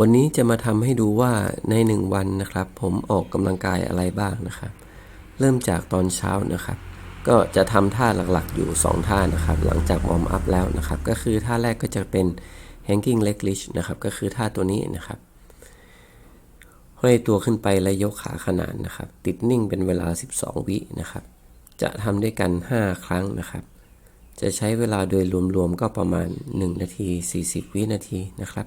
วันนี้จะมาทำให้ดูว่าในหนึ่งวันนะครับ ผมออกกำลังกายอะไรบ้างนะครับ เริ่มจากตอนเช้านะครับ ก็จะทำท่าหลักๆอยู่ 2 ท่านะครับ หลังจากวอร์มอัพแล้วนะครับ ก็คือท่าแรกก็จะเป็น hanging leg lift นะครับ ก็คือท่าตัวนี้นะครับห้อยตัวขึ้นไปและยกขาขนานนะครับ ติดนิ่งเป็นเวลา 12 วินะครับ จะทำด้วยกัน 5 ครั้งนะครับ จะใช้เวลาโดยรวมๆก็ประมาณ 1 นาที 40 วินาทีนะครับ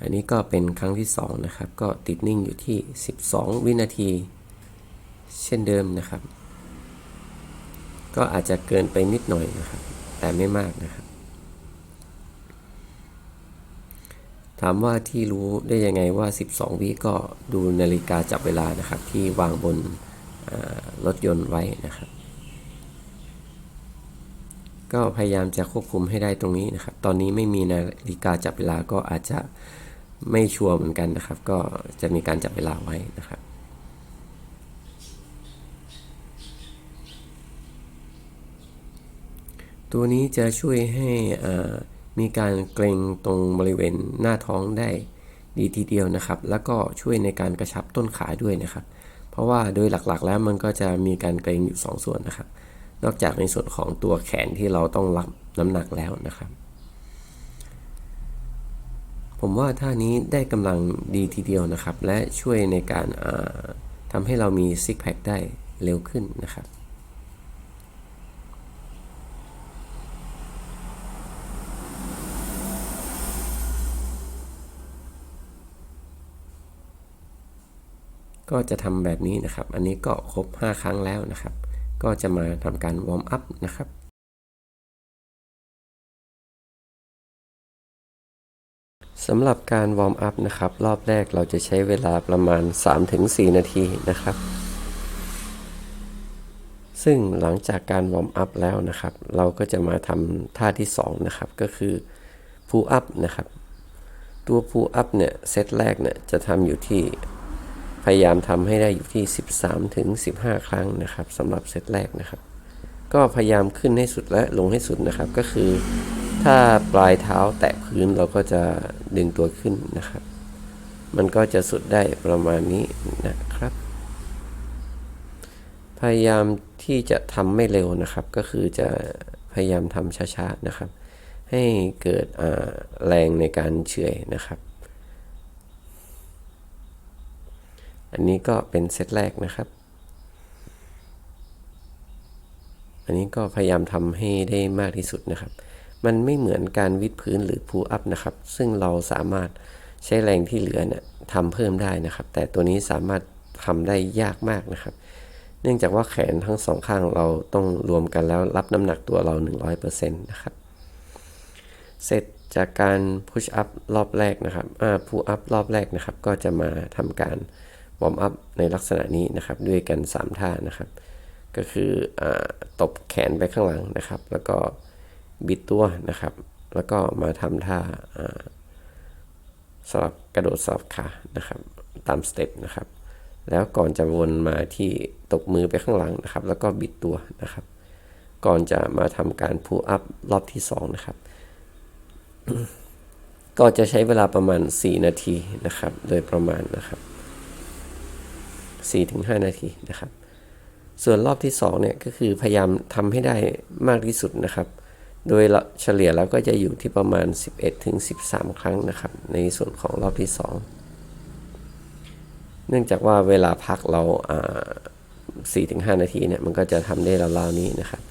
อันนี้ก็เป็นครั้งที่ 2 นะครับ ก็ติดนิ่งอยู่ที่ 12 วินาที เช่นเดิมนะครับ ก็อาจจะเกินไปนิดหน่อยนะครับ แต่ไม่มากนะครับ ถามว่าที่รู้ได้ยังไงว่า 12 วิก็ดูนาฬิกาจับเวลานะครับ ที่วางบนรถยนต์ไว้นะครับ ก็พยายามจะควบคุมให้ได้ตรงนี้นะครับ ตอนนี้ไม่มีนาฬิกาจับเวลาก็อาจจะ ไม่ชัวร์เหมือนกันนะครับ ก็จะมีการจับเวลาไว้นะครับตัวนี้จะช่วยให้มีการเกรงตรงบริเวณหน้าท้องได้ดีทีเดียวนะครับ แล้วก็ช่วยในการกระชับต้นขาด้วยนะครับ เพราะว่าโดยหลักๆ แล้วมันก็จะมีการเกรงอยู่ 2 ส่วนนะครับ นอกจากในส่วนของตัวแขนที่เราต้องรับน้ำหนักแล้วนะครับ ผมว่าท่านี้ได้กำลังดีทีเดียวนะครับ และช่วยในการทำให้เรามีซิกแพคได้เร็วขึ้นนะครับก็จะทำแบบนี้นะครับ อันนี้ก็ครบ 5 ครั้งแล้วนะครับ ก็จะมาทำการวอร์มอัพนะครับ สำหรับการวอร์มอัพนะครับ รอบแรกเราจะใช้เวลาประมาณ 3-4 นาทีนะครับ ซึ่งหลังจากการวอร์มอัพแล้วนะครับ เราก็จะมาทำท่าที่ 2 นะครับ ก็คือพูอัพนะครับ ตัวพูอัพเนี่ยเซตแรกเนี่ยจะทำอยู่ที่พยายามทำให้ได้อยู่ที่ 13ถึง15 ครั้งนะครับสำหรับเซตแรกนะครับ ก็พยายามขึ้นให้สุดและลงให้สุดนะครับก็คือ ถ้าปลายเท้าแตะพื้นเราก็จะดึงตัวขึ้นนะครับ มันก็จะสุดได้ประมาณนี้นะครับ พยายามที่จะทำไม่เร็วนะครับ ก็คือจะพยายามทำช้าๆนะครับ ให้เกิดแรงในการเฉื่อยนะครับ อันนี้ก็เป็นเซตแรกนะครับ อันนี้ก็พยายามทำให้ได้มากที่สุดนะครับ มันไม่เหมือนการวิดพื้นหรือพูอัพนะครับ ซึ่งเราสามารถใช้แรงที่เหลือเนี่ยทำเพิ่มได้นะครับ แต่ตัวนี้สามารถทำได้ยากมากนะครับ เนื่องจากว่าแขนทั้งสองข้างเราต้องรวมกันแล้วรับน้ำหนักตัวเรา 100%นะครับ เสร็จจากการพุชอัพรอบแรกนะครับอ่าพูอัพรอบแรกนะครับ ก็จะมาทำการวอร์มอัพในลักษณะนี้นะครับ ด้วยกัน 3 ท่านะครับ ก็คืออตบแขนไปข้างหลังนะครับ แล้วก็ บิดตัวนะครับ แล้วก็มาทำท่าสลับกระโดดสลับขานะครับ ตามสเต็ปนะครับ แล้วก่อนจะวนมาที่ตบมือไปข้างหลังนะครับ แล้วก็บิดตัวนะครับ ก่อนจะมาทำการพูอัพรอบที่2นะครับ ก็จะใช้เวลาประมาณ 4 นาทีนะครับ โดยประมาณนะครับ4-5 นาทีนะครับ ส่วนรอบที่2เนี่ยก็คือพยายามทำให้ได้มากที่สุดนะครับ โดยเฉลี่ยแล้วก็จะอยู่ที่ประมาณ 11-13 ครั้งนะครับ ในส่วนของรอบที่ 2 เนื่องจากว่าเวลาพักเรา4-5นาทีเนี่ยมันก็จะทำได้ราวๆนี้นะครับ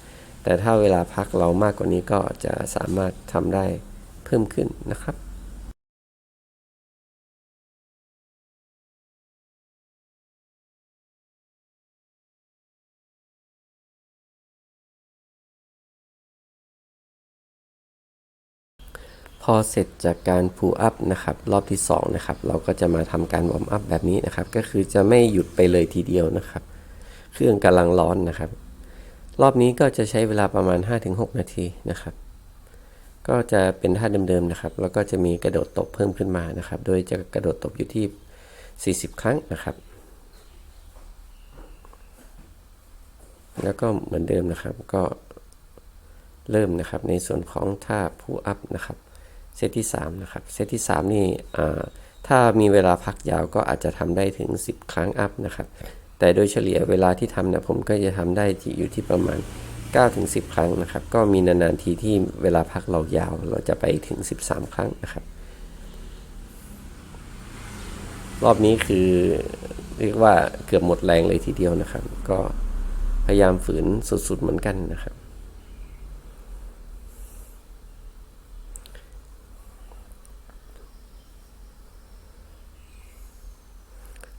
แต่ถ้าเวลาพักเรามากกว่านี้ก็จะสามารถทำได้เพิ่มขึ้นนะครับ พอเสร็จจากการพูอัพนะครับรอบที่2นะครับเราก็จะมาทำการวอร์มอัพแบบนี้นะครับ ก็คือจะไม่หยุดไปเลยทีเดียวนะครับ เครื่องกำลังร้อนนะครับ รอบนี้ก็จะใช้เวลาประมาณ 5-6 นาทีนะครับ ก็จะเป็นท่าเดิมๆนะครับ แล้วก็จะมีกระโดดตบเพิ่มขึ้นมานะครับ โดยจะกระโดดตบอยู่ที่ 40 ครั้งนะครับ แล้วก็เหมือนเดิมนะครับก็เริ่มนะครับในส่วนของท่าผู้อัพนะครับ เซตที่3นะครับเซตที่ 3 นี่ถ้ามีเวลาพักยาวก็อาจจะทำได้ถึง 10 ครั้งอัพนะครับ แต่โดยเฉลี่ยเวลาที่ทำเนี่ยผมก็จะทำได้ที่อยู่ที่ประมาณ 9-10 ครั้งนะครับ ก็มีนานๆทีที่เวลาพักเรายาวเราจะไปถึง 13 ครั้งนะครับ รอบนี้คือเรียกว่าเกือบหมดแรงเลยทีเดียวนะครับ ก็พยายามฝืนสุดๆเหมือนกันนะครับ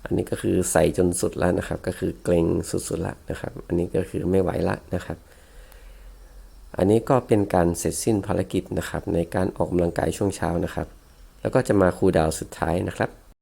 อันนี้ก็คือใส่จนสุดแล้วนะครับ ก็คือเกรงสุดๆละนะครับ อันนี้ก็คือไม่ไหวละนะครับ อันนี้ก็เป็นการเสร็จสิ้นภารกิจนะครับ ในการออกกำลังกายช่วงเช้านะครับ แล้วก็จะมาคูลดาวสุดท้ายนะครับ